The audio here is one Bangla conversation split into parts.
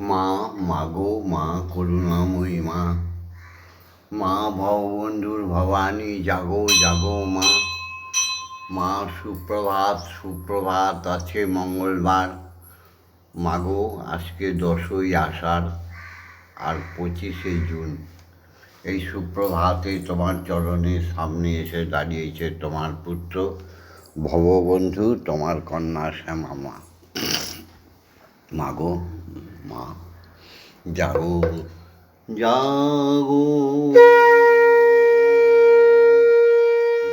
মা, মাগো, মা, করুণাময়ী মা। মা ভববন্ধুর ভবানী, জাগো জাগো মা। মা, সুপ্রভাত সুপ্রভাত আছে মঙ্গলবার। মাগো, আজকে দশই আষাঢ়, আর পঁচিশে জুন। এই সুপ্রভাতে তোমার চরণের সামনে এসে দাঁড়িয়েছে তোমার পুত্র ভববন্ধু তোমার কন্যা শ্যামা মা মাগো মা। জাগো জাগো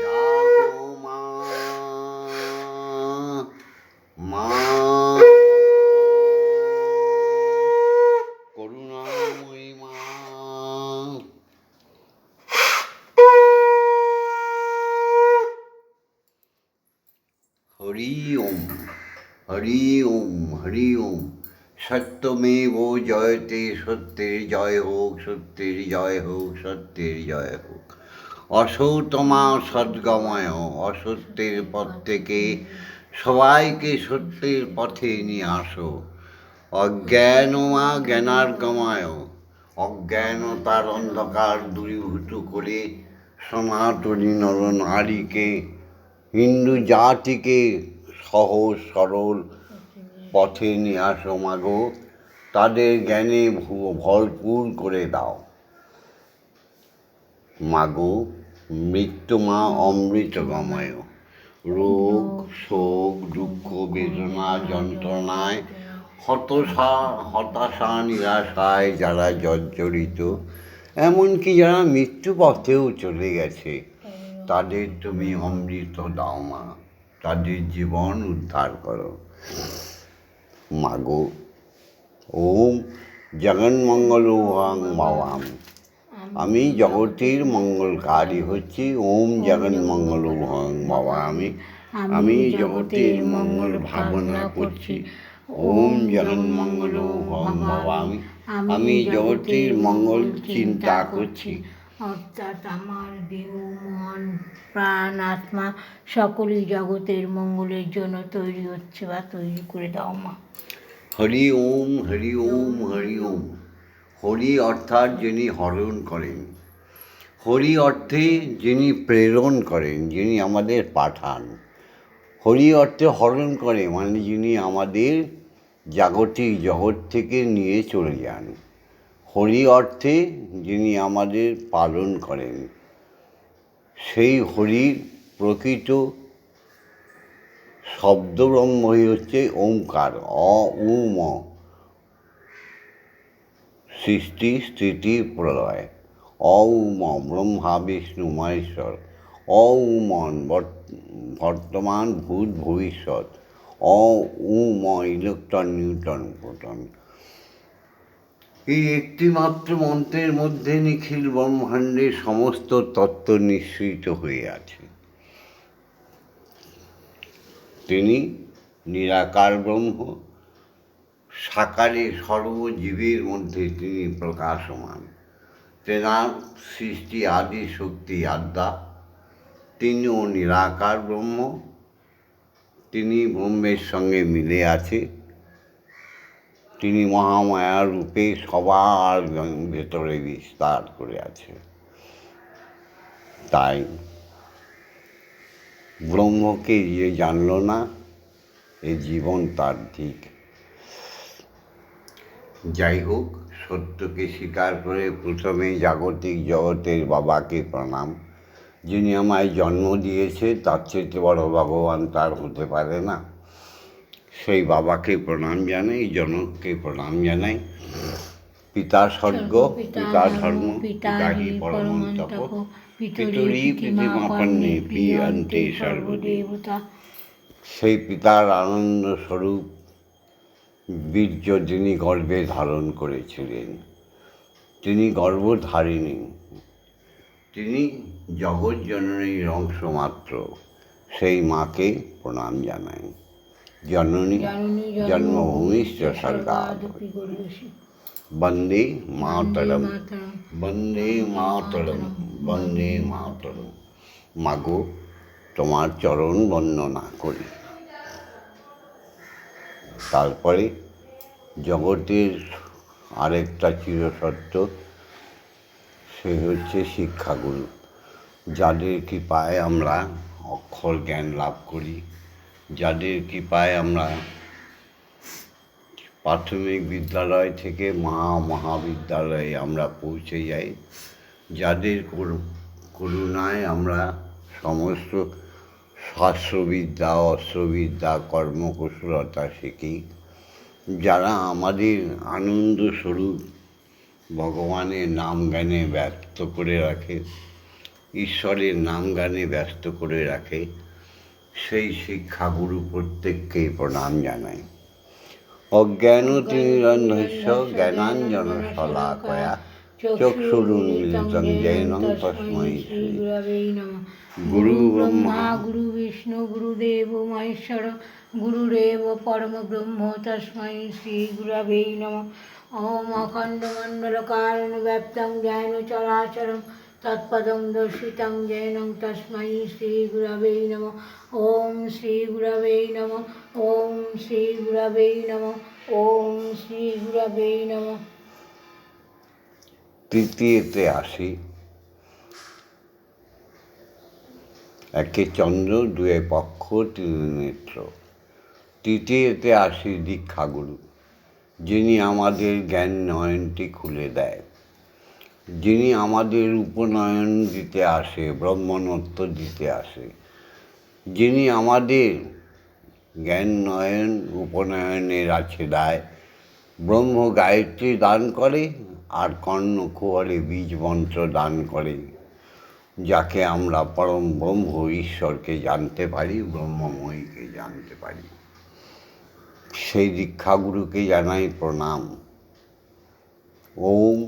জাগো মা। মা। করুণাময়ী মা। হরি ওম। হরি ওম হরি ওম। সত্যমেব জয়তে সত্যের জয় হোক, সত্যের জয় হোক, সত্যের জয় হোক। অসৌতমা সদ্গময়, অসত্যের পথ থেকে সবাইকে সত্যের পথে নিয়ে আসো। অজ্ঞানমা জ্ঞানার্গময় অজ্ঞানতার অন্ধকার দূরীভূত করে সনাতনী নরনারীকে, হিন্দু জাতিকে সহজ, সরল পথে নিয়ে আসো মাগো। তাদের জ্ঞানে ভরপুর করে দাও। মাগো মৃত্যুমা অমৃতগময় রোগ, শোক, দুঃখ, বেদনা, যন্ত্রণায় হতশা, হতাশা, নিরাশায় যারা জর্জরিত, এমনকি যারা মৃত্যু পথেও চলে গেছে, তাদের তুমি অমৃত দাও মা। তাদের জীবন উদ্ধার করো। মাগো। ওম জগন্মঙ্গল ওয়াং মাওয়াম আমি জগতের মঙ্গলকারী হচ্ছি। ওম জগন্মঙ্গল ওয়াং মাওয়ামি আমি জগতের মঙ্গল ভাবনা করছি। ওম জগন্মঙ্গল ওয়াং মাওয়ামি আমি জগতের মঙ্গল চিন্তা করছি। অর্থাৎ আমার দেহ, মন, প্রাণ, আত্মা সকলই জগতের মঙ্গলের জন্য তৈরি হচ্ছে বা তৈরি করে দাও মা। হরি ওম হরি ওম হরি ওম। হরি অর্থাৎ যিনি হরণ করেন। হরি অর্থে যিনি প্রেরণ করেন, যিনি আমাদের পাঠান। হরি অর্থে হরণ করে মানে যিনি আমাদের জাগতিক জগৎ থেকে নিয়ে চলে যান। হরি অর্থে যিনি আমাদের পালন করেন, সেই হরির প্রকৃত শব্দব্রহ্মই হচ্ছে ওঙ্কার অ, উ, ম। সৃষ্টি, স্থিতি, প্রলয়। অ, উ, ম, ব্রহ্মা, বিষ্ণু, মহেশ্বর। অ, উ মন বর্ত- বর্তমান, ভূত, ভবিষ্যৎ। অ, উ, ম, ইলেকট্রন নিউটন প্রোটন। এই একটিমাত্র মন্ত্রের মধ্যে নিখিল ব্রহ্মাণ্ডের সমস্ত তত্ত্ব নিঃসৃত হয়ে আছে। তিনি নিরাকার ব্রহ্ম সাকারে সর্বজীবের মধ্যে তিনি প্রকাশমান। তেনার সৃষ্টি আদি শক্তি আদ্যা, তিনিও নিরাকার ব্রহ্ম, তিনি ব্রহ্মের সঙ্গে মিলে আছে। তিনি মহামায়া রূপে সবার ভেতরে বিস্তার করে আছে। তাই ব্রহ্মকে যে জানল না, এ জীবন তার দিক যাই হোক, সত্যকে স্বীকার করে প্রথমে জাগতিক জগতের বাবাকে প্রণাম। যিনি আমায় জন্ম দিয়েছে, তার চেয়ে বড় ভগবান তার হতে পারে না। সেই বাবাকে প্রণাম জানাই জনককে প্রণাম জানাই। পিতা স্বর্গ পিতা ধর্ম পিতাহি পরমন্তপ। পিতরি পৃথিমাপন্নে পিয়ন্তে সর্বদেবতা। সেই পিতার আনন্দ স্বরূপ বীর্য যিনি গর্ভে ধারণ করেছিলেন তিনি গর্ভধারিণী। তিনি জগৎ জননীর অংশ মাত্র সেই মাকে প্রণাম জানাই। জননী জন্মভূমিশ্চ স্বর্গাদ বন্দে মাতরম। বন্দে মাতরম। বন্দে মাতরম। মাগো তোমার চরণ বন্দনা করি। তারপরে জগতের আরেকটা চিরসত্য সে হচ্ছে শিক্ষাগুরু। যাদের কৃপায় আমরা অক্ষর জ্ঞান লাভ করি। যাদের কৃপায় আমরা প্রাথমিক বিদ্যালয় থেকে মহা মহাবিদ্যালয়ে আমরা পৌঁছে যাই। যাদের করু- করুণায় আমরা সমস্ত শাস্ত্রবিদ্যা, অস্ত্রবিদ্যা, কর্মকুশলতা শিখি। যারা আমাদের আনন্দ স্বরূপ ভগবানের নাম গানে ব্যস্ত করে রাখে, ঈশ্বরের নাম গানে ব্যস্ত করে রাখে সেই শিক্ষাগুরু প্রত্যেককে প্রণাম জানাই। অজ্ঞান তিরন্ধস্য জ্ঞানাঞ্জন শলাকয়া নমঃ গুরু ব্রহ্মা গুরু বিষ্ণু গুরুদেব, মহেশ্বর গুরুরেব পরম ব্রহ্ম তস্मै শ্রী নমঃ অখণ্ড কারণ ব্যপ্তং জ্ঞান চরাচরম তৎপদং দর্শিতং জৈনং তস্मै শ্রী গুরবে নমঃ ওম শ্রী গুরবে নমঃ ওম শ্রী গুরবে নমঃ ওম শ্রী গুরবে নমঃ তৃতীয়তে আসি। একে চন্দ্র, দুয়ে পক্ষ, তিন নেত্র। তৃতীয়তে আসি দীক্ষাগুরু, যিনি আমাদের জ্ঞান নয়নটি খুলে দেয়। যিনি আমাদের উপনয়ন দিতে আসে, ব্রহ্মণত্ব দিতে আসে, যিনি আমাদের জ্ঞান নয়ন উপনয়নের আছে দায় ব্রহ্ম গায়ত্রী দান করে আর কর্ণকুয়ারে বীজ মন্ত্র দান করে, যাকে আমরা পরম ব্রহ্ম ঈশ্বরকে জানতে পারি, ব্রহ্মময়ীকে জানতে পারি। সেই দীক্ষাগুরুকে জানাই প্রণাম। ॐ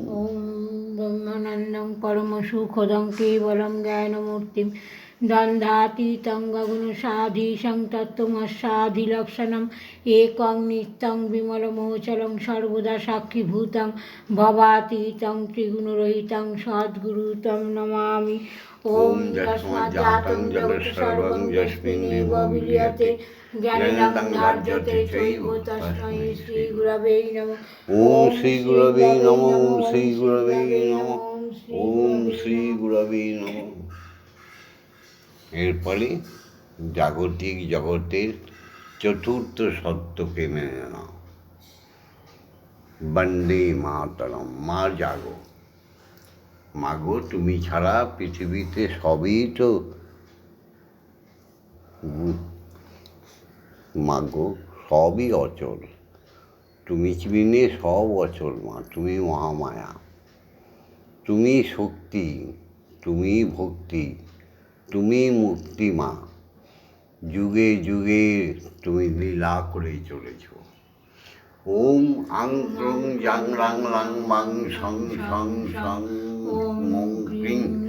ब्रह्मानन्दं परमसुखदं केवलं ज्ञानमूर्तिं दन्धातीतं गगनसाधीशं तत्त्वमस्साधिलक्षणम् एकं नित्यं विमलमोचलं सर्वदा साक्षिभूतं भवातीतं त्रिगुणरहितं सद्गुरुतं नमामि ॐ तस्माज्जातं जगत्सर्वं यस्मिन्नेव विलीयते ওম শ্রী গুরবে নম ওম শ্রী গুরবে এরপরে জাগতিক জগতের চতুর্থ সত্যকে মেনে নাও। বন্দে মাতরম মা জাগো। মাগো তুমি ছাড়া পৃথিবীতে সবই তো মাগো সবই অচল। তুমি বিনে সব অচল মা তুমি মহামায়া। তুমি শক্তি তুমি ভক্তি তুমি মুক্তি মা। যুগে যুগে তুমি লীলা করে চলেছ। ওম আং ক্রং জাং রাং লাং মাং সং সং সং মং ক্রিং।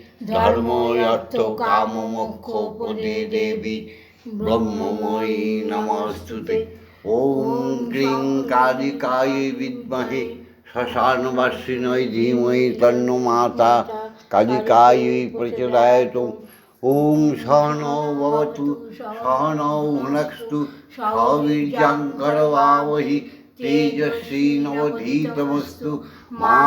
ধর্ম কাম মোক্ষ পদে দেবী ব্রহ্মময়ী নমস্তুতে। ওম ক্রিং কালিকায় বিদ্মহে শ্মশানবাসিনয় ধীমহি তন্ন মাতা কালিকায় প্রচোদয়াত। ওম সহনৌ ভবতু, সহনৌ ভুনক্তু সবীর্যং করবাবহি তেজস্বী নবধীতমস্তু। মা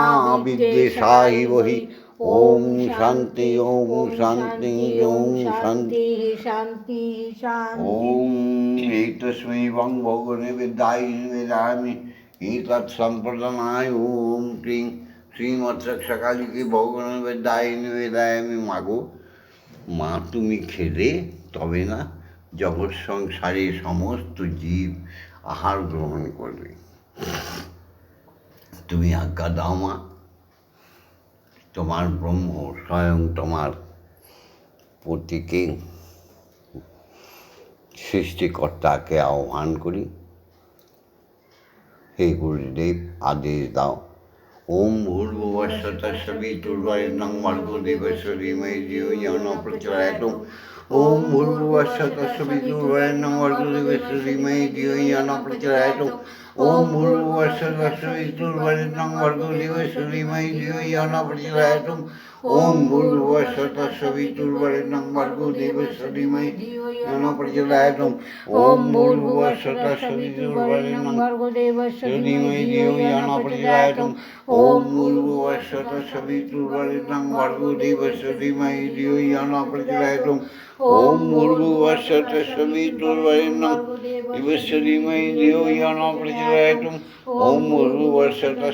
বিদ্বেষাহি বহি ওম শান্তি ওম শান্তি ওম শান্তি শান্তি শান্তি ওম এইতস্मै বং ভগনে বিদ্যায় নিবেদামি এতৎ সম্প্রদানায় ওম ক্রিং। শ্রীমৎসকালীকে ভগবান বিদ্যায় নিবেদায়ামি মাগো। মা তুমি খেলে তবে না জগৎ সংসারে সমস্ত জীব আহার গ্রহণ করবে। তুমি আজ্ঞা দাও মা। তোমার ব্রহ্ম স্বয়ং তোমার পতিকে সৃষ্টিকর্তাকে আহ্বান করি হে গুরুদেব আদেশ দাও ওম ভূর্ভুবস্বতঃসবিতুর্বরেণ্যং ভর্গো দেবস্য ओम भूर वस्त्र विष्णु वर्णम वर्गो लियो सुनिमय लियो याना पटिलायतुम ओम भूर्भुव स्वतः सवितुर्वरेण्यं भर्गो देव धीमहि तन्नो प्रचोदयात् ओम भूर्भुव स्वतः सवितुर्वरेण्यं भर्गो देवस्य धीमहि धियो तन्नो प्रचोदयात् ओम भूर्भुव स्वतः सवितुर्वरेण्यं भर्गो धीमहि धियो तन्नो प्रचोदयात् ओम भूर्भुव सवितुर्वरेण्यं देवस्य धीमहि धियो तन्नो प्रचोदयात् ओम भूर्भुव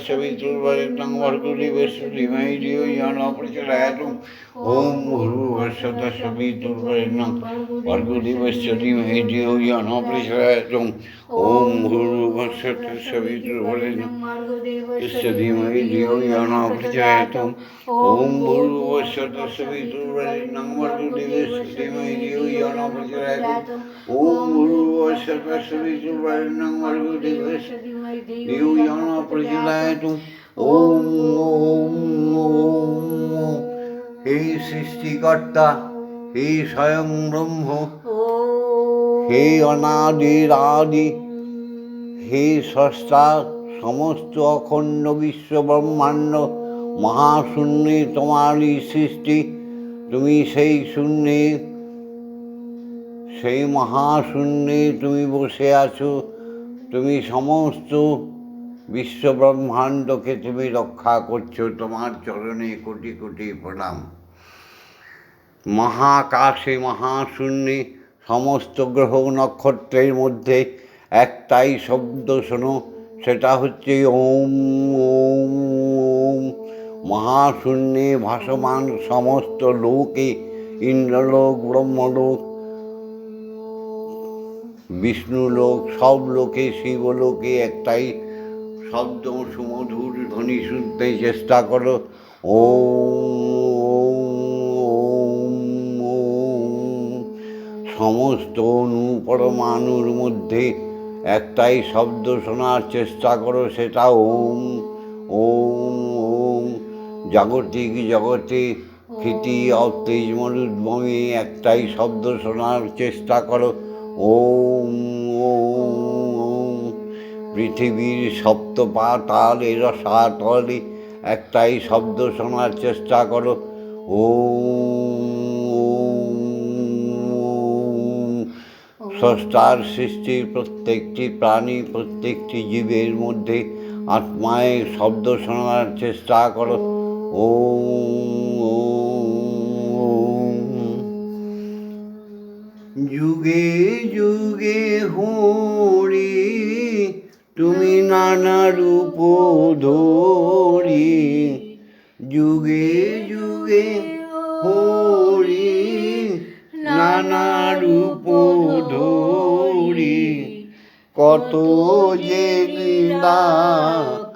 सवितुर्वरेण्यं भर्गो धीमहि धियो तन्नो प्रचोदयात् प्रयातुं ॐ भूर्भुवस्सतस्वपितुर्वरेण्यं भर्गुदेवश्चरिमेधियो यो न प्रचयातुं ॐ भूर्भुवस्सतस्वपितुर्वरेण्यं यश्चरिमेधियो यो न प्रचयातुं ॐ भूर्भुवस्सतस्वपितुर्वरेण्यं भर्गुदेवश्चरिमेधियो यो न प्रचयातुं ॐ भूर्भुवस्सतस्वपितुर्वरेण्यं भर्गुदेवश्चरिमेधियो यो न प्रचयातुं ওম ওম হে সৃষ্টিকর্তা, হে স্বয়ং ব্রহ্ম। হে অনাদির আদি হে সস্তা সমস্ত অখণ্ড বিশ্ব ব্রহ্মাণ্ড, মহাশূন্যে তোমারই সৃষ্টি। তুমি সেই শূন্যে, সেই মহাশূন্যে তুমি বসে আছো। তুমি সমস্ত বিশ্ব ব্রহ্মাণ্ডকে তুমি রক্ষা করছ, তোমার চরণে কোটি কোটি প্রণাম। মহাকাশে মহাশূন্যে সমস্ত গ্রহ নক্ষত্রের মধ্যে একটাই শব্দ শোনো, সেটা হচ্ছে ওম ওম ওম। মহাশূন্যে ভাসমান সমস্ত লোকে, ইন্দ্রলোক, ব্রহ্মলোক, বিষ্ণুলোক সব লোকে শিবলোকে একটাই শব্দ সুমধুর ধ্বনি শুনতে চেষ্টা করো। ওম সমস্ত অণু পরমাণুর মধ্যে একটাই শব্দ শোনার চেষ্টা করো, সেটা ওম ওম ওম। জাগতিক জগতে খ্যাতি অতেজ মরুদ্ভূমি একটাই শব্দ শোনার চেষ্টা করো, ওম। পৃথিবীর সপ্ত পাতালে রসাতলে একটাই শব্দ শোনার চেষ্টা করো। ওম স্রষ্টার সৃষ্টির প্রত্যেকটি প্রাণী, প্রত্যেকটি জীবের মধ্যে আত্মায় শব্দ শোনার চেষ্টা করো। ওম যুগে যুগে হরি তুমি নানা রূপ ধরি, যুগে যুগে হরি, নানা রূপ ধরি। কত যে লীলা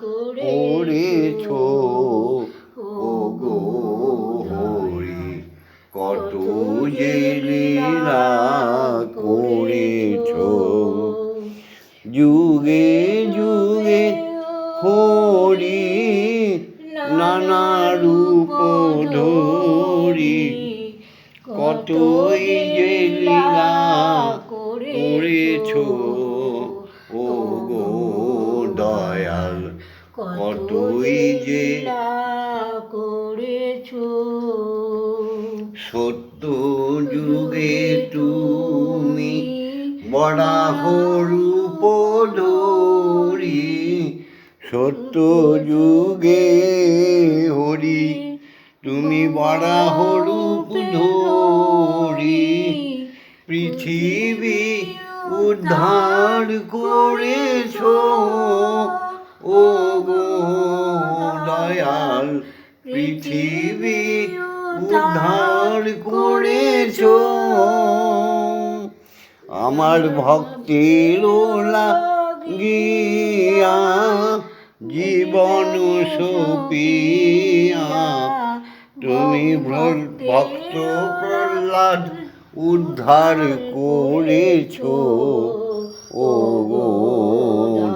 করেছ ও গো হরি, কত যে লীলা করেছ যুগে যুগে ধরি কতই যে লীলা করেছ। ও গো দয়াল কতই যে করেছ। সত্য যুগে তুমি বরাহ রূপ ধরি সত্য যুগে তুমি বরাহ রূপ ধরি পৃথিবী উদ্ধার করেছ। ও গো দয়াল, পৃথিবী উদ্ধার করেছ। আমার ভক্তির লাগিয়া জীবন সুপিয়া। তুমি ভক্ত প্রহ্লাদ উদ্ধার করেছ। ও গো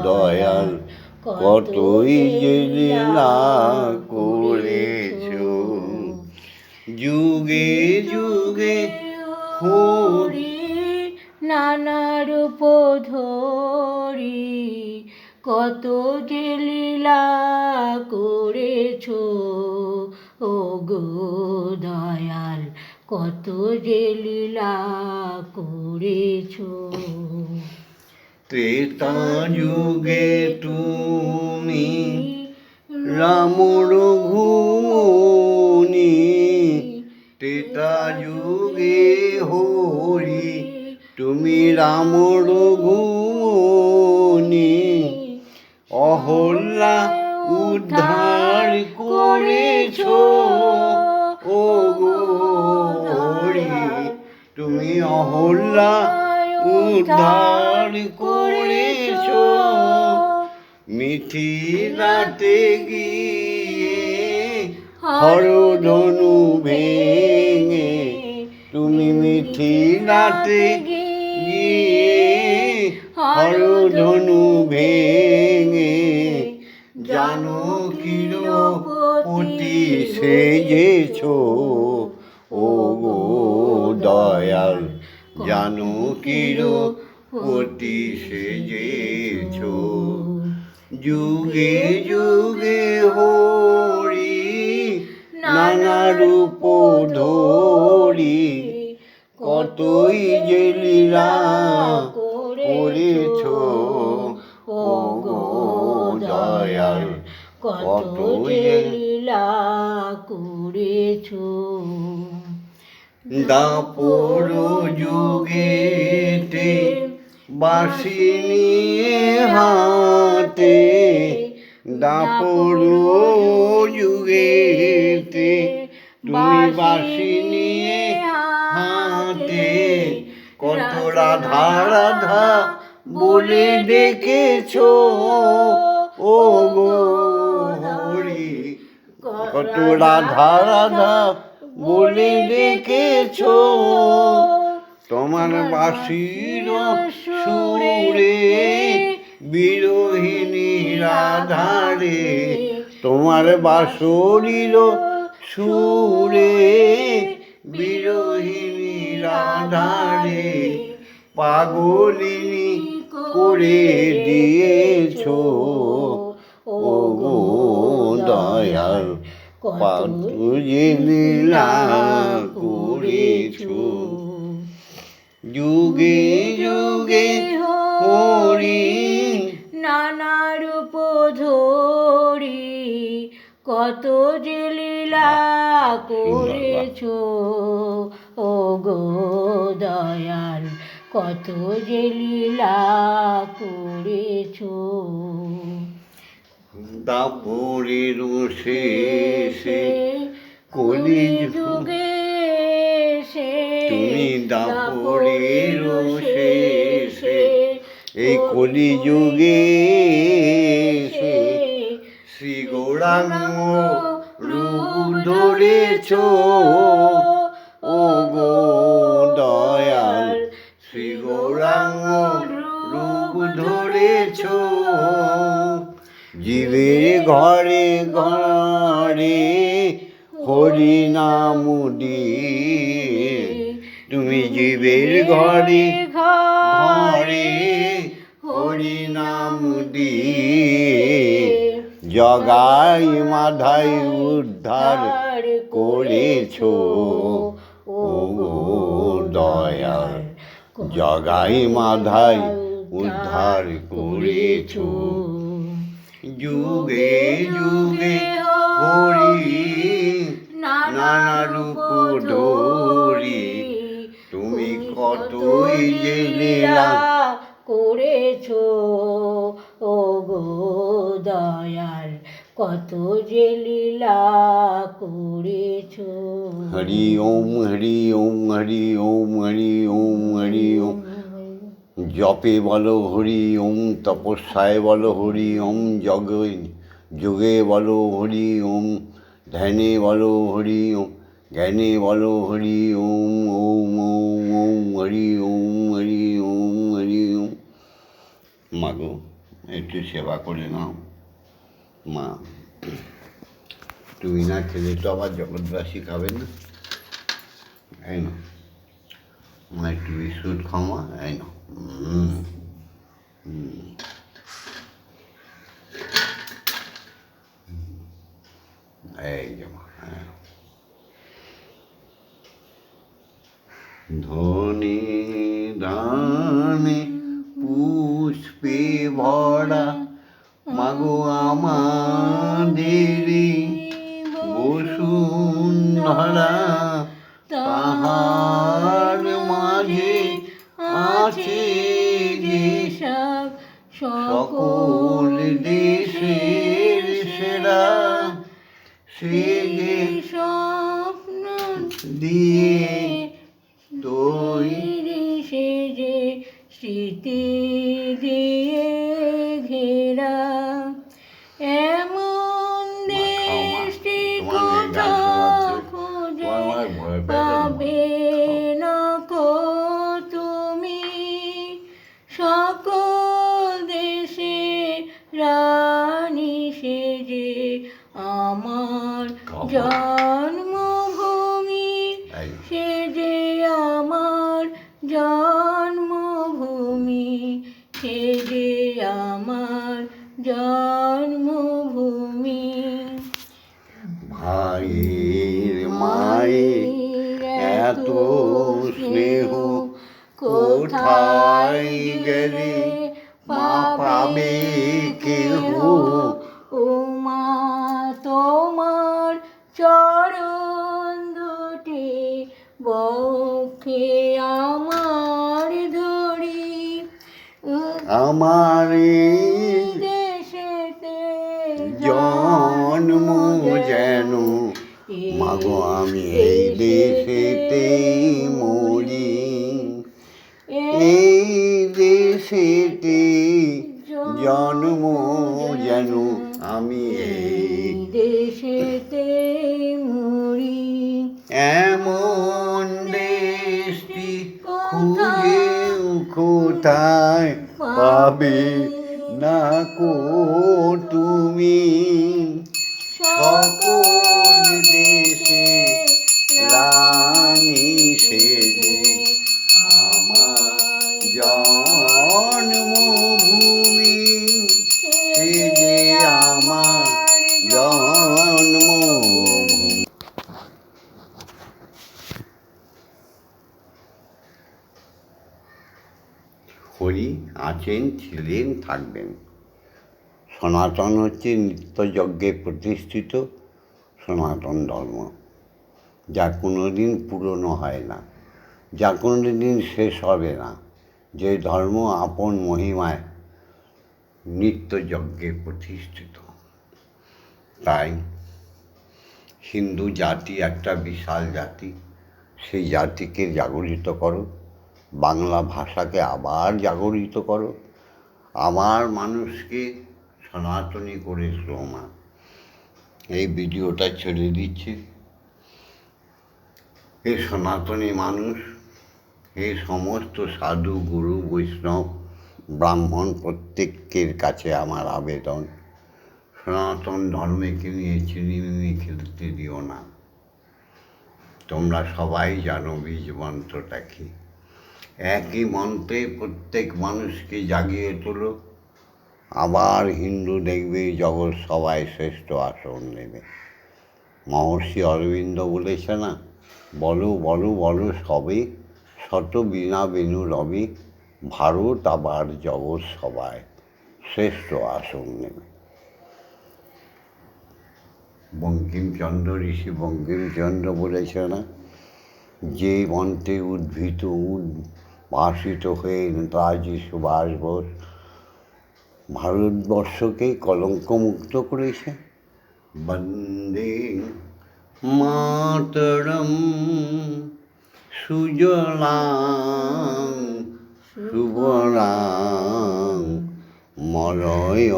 দয়াল, কতই যে লীলা করেছ। যুগে যুগে হরি নানা রূপ ধরি কত যে লীলা করেছ। ও গো দয়াল, কত যে লীলা করেছ। ত্রেতা যুগে তুমি রাম রঘুমনি ত্রেতা যুগে হরি, তুমি রাম রঘুমনি অহল্লা উদ্ধার করেছ? ও গো তুমি অহল্লা উদ্ধার করেছ। মিথিলাতে গিয়ে হরধনু ভেঙে তুমি মিথিলাতে গিয়ে হরধনু ভেঙে জানো সেজেছ ও গো দয়াল, জানো কিরপতি সেজেছ যুগে যুগে হরি, নানা রূপ ধরি, কতই যে লীলা করেছ? ও গো দয়াল, কত যে লীলা করেছ। দাপর যুগেতে বাসি নিয়ে হাতে, দাপর যুগেতে তুমি বাসি নিয়ে হাতে, কত রাধা রাধা বলে ডেকেছ। ও গো কত রাধা রাধা বলে ডেকেছ। তোমার বাসির সুরে বিরোহিণী রাধারে, তোমার বাসরির সুরে বিরোহিণী রাধারে, পাগলিনী করে দিয়েছ। ও গো দয়াল লীলা করেছ যুগে যুগে হরি নানা রূপ ধরি, কত যে লীলা করেছ। ও গো দয়াল, কত যে লীলা করেছ। দাপরের শেষে কলি যুগে সে তুমি দাপরের শেষে এই কলি যুগে শ্রী গৌরাঙ্গ রূপ ধরেছ। ও গো দয়াল শ্রী গৌরাঙ্গ রূপ ধরেছ। জীবের ঘরে ঘরে হরি নাম দিয়ে তুমি জীবের ঘরে ঘরে হরি নাম দিয়ে জগাই মাধাই উদ্ধার করেছ। ও গো দয়াল, জগাই মাধাই উদ্ধার করেছ। যুগে যুগে হরি নানা রূপ ধরি। তুমি কতই যে লীলা করেছ? ও গো দয়াল, কত যে লীলা করেছ? হরি ওম হরি ওম হরি ওম হরি ওম হরি ওম জপে বলো হরি ওম, তপস্যায় বলো হরি ওম জগে যোগে বলো হরি ওম, ধ্যানে বলো হরি ওম, জ্ঞানে বলো হরি ওম ওম ওম ওম, হরি ওম হরি ওম হরি ওম। মাগো একটু সেবা করে নাও। মা, তুমি না খেলে তো আবার জগৎবাসী খাবে না। এই না মা, একটু বিস্কুট খাওয়া এই না ধনী পাবে আমার জন্ম যেন মাগো আমি এই দেশেতে পাবে না কো তুমি। সকল আছেন ছিলেন থাকবেন। সনাতন হচ্ছে নিত্যযজ্ঞে প্রতিষ্ঠিত সনাতন ধর্ম, যা কোনো দিন পুরনো হয় না, যা কোনো দিন শেষ হবে না। যে ধর্ম আপন মহিমায় নিত্যযজ্ঞে প্রতিষ্ঠিত। তাই হিন্দু জাতি একটা বিশাল জাতি, সেই জাতিকে জাগরিত করো। বাংলা ভাষাকে আবার জাগরিত করো। আমার মানুষকে সনাতনী করে শ্রমা এই ভিডিওটা ছেড়ে দিচ্ছি। এই সনাতনী মানুষ এই সমস্ত সাধু, গুরু, বৈষ্ণব, ব্রাহ্মণ প্রত্যেকের কাছে আমার আবেদন। সনাতন ধর্মকে নিয়ে চিনিমিনি খেলতে দিও না। তোমরা সবাই জানো বীজ মন্ত্রটা কি। একই মন্ত্রে প্রত্যেক মানুষকে জাগিয়ে তোলো। আবার হিন্দু দেখবে জগৎ সবাই শ্রেষ্ঠ আসন নেবে। মহর্ষি অরবিন্দ বলেছে না, বলো বলো বলো সবে, শত বিনা বেনু রবি, ভারত আবার জগৎ সবাই শ্রেষ্ঠ আসন নেবে। বঙ্কিমচন্দ্র ঋষি বঙ্কিমচন্দ্র বলেছে না, যে মন্ত্রে উদ্ভিত উদ্ভাসিত হয়ে নেতাজি সুভাষ বোস ভারতবর্ষকে কলঙ্কমুক্ত করেছে। বন্দে মাতরম। সুজলাং সুবলাং। মলয়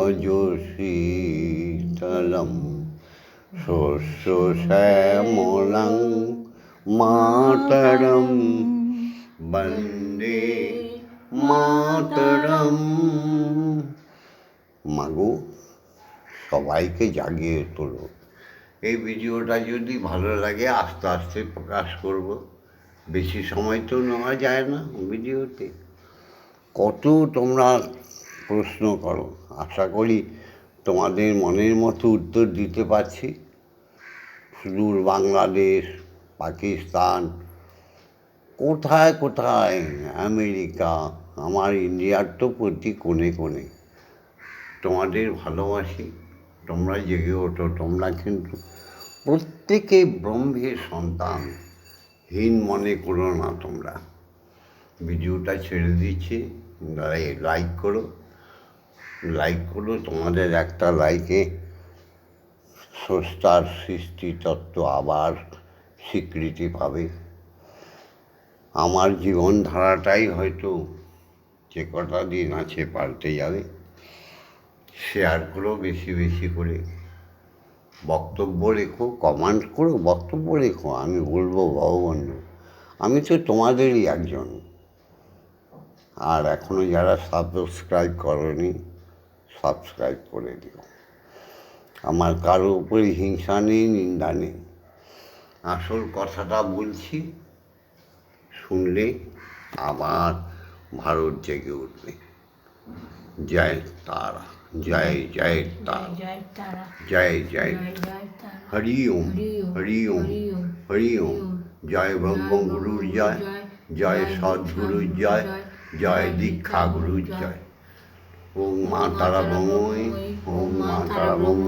শস্য শ্যামলাং মাতরম। বন্দে মাতরম। মাগো সবাইকে জাগিয়ে তোলো। এই ভিডিওটা যদি ভালো লাগে আস্তে আস্তে প্রকাশ করব। বেশি সময় তো নেওয়া যায় না ভিডিওতে। কত তোমরা প্রশ্ন করো আশা করি তোমাদের মনের মতো উত্তর দিতে পারছি। সুদূর বাংলাদেশ পাকিস্তান কোথায় কোথায়? আমেরিকা, আমার ইন্ডিয়ার তো প্রতি কোণে কোণে। তোমাদের ভালোবাসি, তোমরা জেগে ওঠো, তোমরা কিন্তু প্রত্যেকে ব্রহ্মের সন্তান। হীন মনে করো না তোমরা। ভিডিওটা ছেড়ে দিচ্ছি লাইক করো। লাইক করো তোমাদের একটা লাইকে স্রষ্টার সৃষ্টি তত্ত্ব আবার স্বীকৃতি পাবে। আমার জীবনধারাটাই হয়তো যে কটা দিন আছে পাল্টে যাবে শেয়ার করো বেশি বেশি করে বক্তব্য রেখো কমান্ড করো, বক্তব্য রেখো, আমি বলব ভগবন্ধু আমি তো তোমাদেরই একজন। আর এখনও যারা সাবস্ক্রাইব করনি সাবস্ক্রাইব করে দিও। আমার কারও উপরে হিংসা নেই, নিন্দা নেই। আসল কথাটা বলছি শুনলে আবার ভারত জেগে উঠবে। জয় তারা জয় জয় তারা। জয় জয় হরি ওম হরি ওম হরি ওম জয় ব্রহ্ম গুরুর জয় জয় সদ্গুরুর জয় জয় দীক্ষা গুরুর জয়। ওম মা তারা ব্রহ্মই ওম মা তারা ব্রহ্ম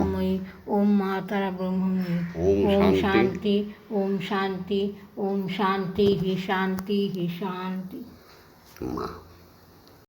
ওম মা তারা ব্রহ্মময়ী ওম। শান্তি ওম শান্তি ওম শান্তি হি শান্তি হি শান্তি। মা।